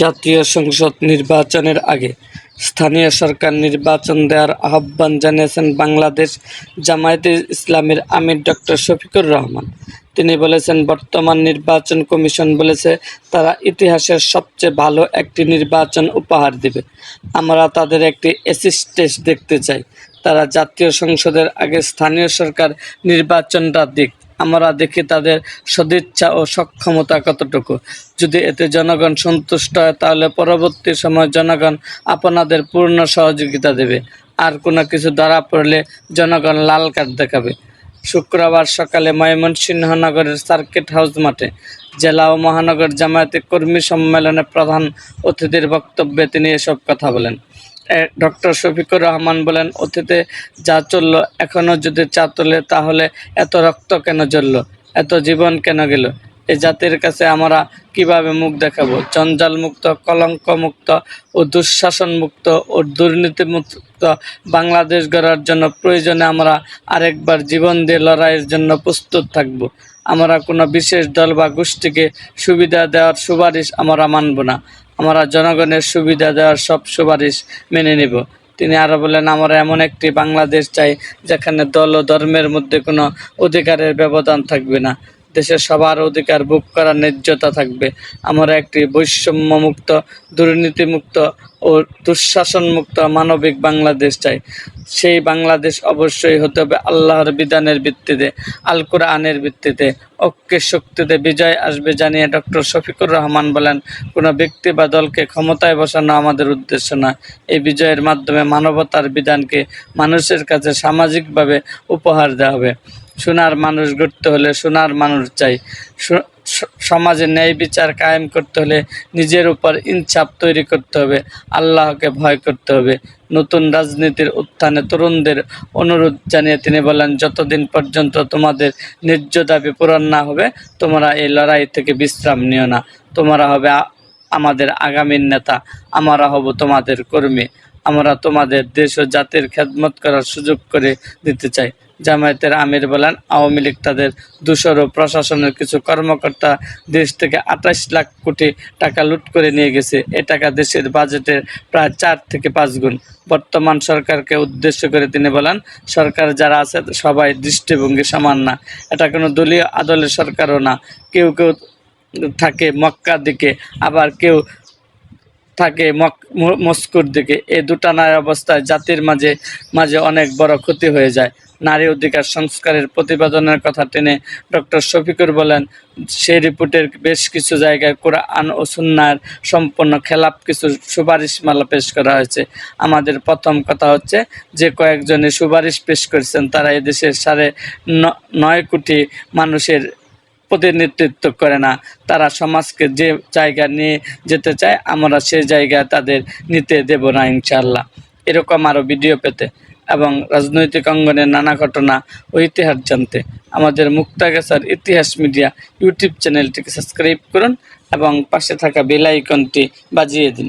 জাতীয় সংসদ নির্বাচনের আগে স্থানীয় সরকার নির্বাচন দেওয়ার আহ্বান জানিয়েছেন বাংলাদেশ জামায়াতে ইসলামের আমির ডক্টর শফিকুর রহমান। তিনি বলেছেন, বর্তমান নির্বাচন কমিশন বলেছে তারা ইতিহাসের সবচেয়ে ভালো একটি নির্বাচন উপহার দেবে। আমরা তাদের একটি অ্যাসিস্টেন্স দেখতে চাই। তারা জাতীয় সংসদের আগে স্থানীয় সরকার নির্বাচনটা দিক। আমরা দেখি তাদের সদিচ্ছা ও সক্ষমতা কতটুকু। যদি এতে জনগণ সন্তুষ্ট হয়, তাহলে পরবর্তী সময় জনগণ আপনাদের পূর্ণ সহযোগিতা দেবে। আর কোনো কিছু ধরা পড়লে জনগণ লাল কার্ড দেখাবে। শুক্রবার সকালে ময়মনসিংহ নগরের সার্কিট হাউস মাঠে জেলা ও মহানগর জামায়াতে কর্মী সম্মেলনে প্রধান অতিথির বক্তব্যে তিনি এসব কথা বলেন। ডক্টর শফিকুর রহমান বলেন, অতীতে যা চলল, এখনও যদি চা তোলে তাহলে এত রক্ত কেন জ্বলল? এত জীবন কেন গেল? এ জাতির কাছে আমরা কীভাবে মুখ দেখাবো? জঞ্জাল মুক্ত কলঙ্ক মুক্ত ও দুঃশাসন মুক্ত ও দুর্নীতি মুক্ত বাংলাদেশ গড়ার জন্য প্রয়োজনে আমরা আরেকবার জীবন দিয়ে লড়াইয়ের জন্য প্রস্তুত থাকব। আমরা কোনো বিশেষ দল বা গোষ্ঠীকে সুবিধা দেওয়ার সুপারিশ আমরা মানব না। আমরা জনগণের সুবিধা দেওয়ার সব সুপারিশ মেনে নেব। তিনি আরও বলেন, আমরা এমন একটি বাংলাদেশ চাই যেখানে দল ও ধর্মের মধ্যে কোনো অধিকারের ব্যবধান থাকবে না। দেশে সবার অধিকার ভোগ করার ন্যায্যতা থাকবে। আমরা একটি বৈষম্যমুক্ত, দুর্নীতিমুক্ত ও দুঃশাসনমুক্ত মানবিক বাংলাদেশ চাই। সেই বাংলাদেশ অবশ্যই হতে হবে আল্লাহর বিধানের ভিত্তিতে আল কোরআনের ভিত্তিতে। ঐক্যের শক্তিতে বিজয় আসবে জানিয়ে ডক্টর শফিকুর রহমান বলেন, কোনো ব্যক্তি বা দলকে ক্ষমতায় বসানো আমাদের উদ্দেশ্য না এই বিজয়ের মাধ্যমে মানবতার বিধানকে মানুষের কাছে সামাজিকভাবে উপহার দেওয়া হবে। সোনার মানুষ গড়তে হলে সোনার মানুষ চাই। সমাজে ন্যায় বিচার কায়েম করতে হলে নিজের উপর ইনসাফ তৈরি করতে হবে, আল্লাহকে ভয় করতে হবে। নতুন রাজনীতির উত্থানে তরুণদের অনুরোধ জানিয়ে তিনি বলেন, যতদিন পর্যন্ত তোমাদের ন্যায্য দাবি পূরণ না হবে, তোমরা এই লড়াই থেকে বিশ্রাম নিও না। তোমরা হবে আমাদের আগামীর নেতা, আমরা হব তোমাদের কর্মী। আমরা তোমাদের দেশ ও জাতির খেদমত করার সুযোগ করে দিতে চাই। জামায়াতের আমির বলেন, আওয়ামী লীগ তাদের দূষর ও প্রশাসনের কিছু কর্মকর্তা দেশ থেকে আঠাশ লাখ কোটি টাকা লুট করে নিয়ে গেছে। এ টাকা দেশের বাজেটের প্রায় চার থেকে পাঁচ গুণ। বর্তমান সরকারকে উদ্দেশ্য করে তিনি বলেন, সরকার যারা আছে সবাই দৃষ্টিভঙ্গি সমান না। এটা কোনো দলীয় আদলের সরকারও না। কেউ কেউ থাকে মক্কার দিকে, আবার কেউ থাকে মস্কোর দিকে। এই দুটানার অবস্থায় জাতির মাঝে মাঝে অনেক বড় ক্ষতি হয়ে যায়। নারী অধিকার সংস্কারের প্রতিবেদনের কথা টেনে ডক্টর শফিকুর বলেন সেই রিপোর্টের বেশ কিছু জায়গায় কোরআন ও সুন্নার সম্পূর্ণ খেলাপ কিছু সুপারিশমালা পেশ করা হয়েছে। আমাদের প্রথম কথা হচ্ছে যে কয়েকজনে সুপারিশ পেশ করেছেন, তারা এদেশের সাড়ে নয় কোটি মানুষের প্রতিনিধিত্ব করে না। তারা সমাজকে যে জায়গা নিয়ে যেতে চায়, আমরা সেই জায়গায় তাদের নিতে দেব না ইনশাল্লাহ এরকম আরও ভিডিও পেতে এবং রাজনৈতিক অঙ্গনের নানা ঘটনা ও ইতিহাস জানতে আমাদের মুক্তাগাছার ইতিহাস মিডিয়া ইউটিউব চ্যানেলটিকে সাবস্ক্রাইব করুন এবং পাশে থাকা বেল আইকনটি বাজিয়ে দিন।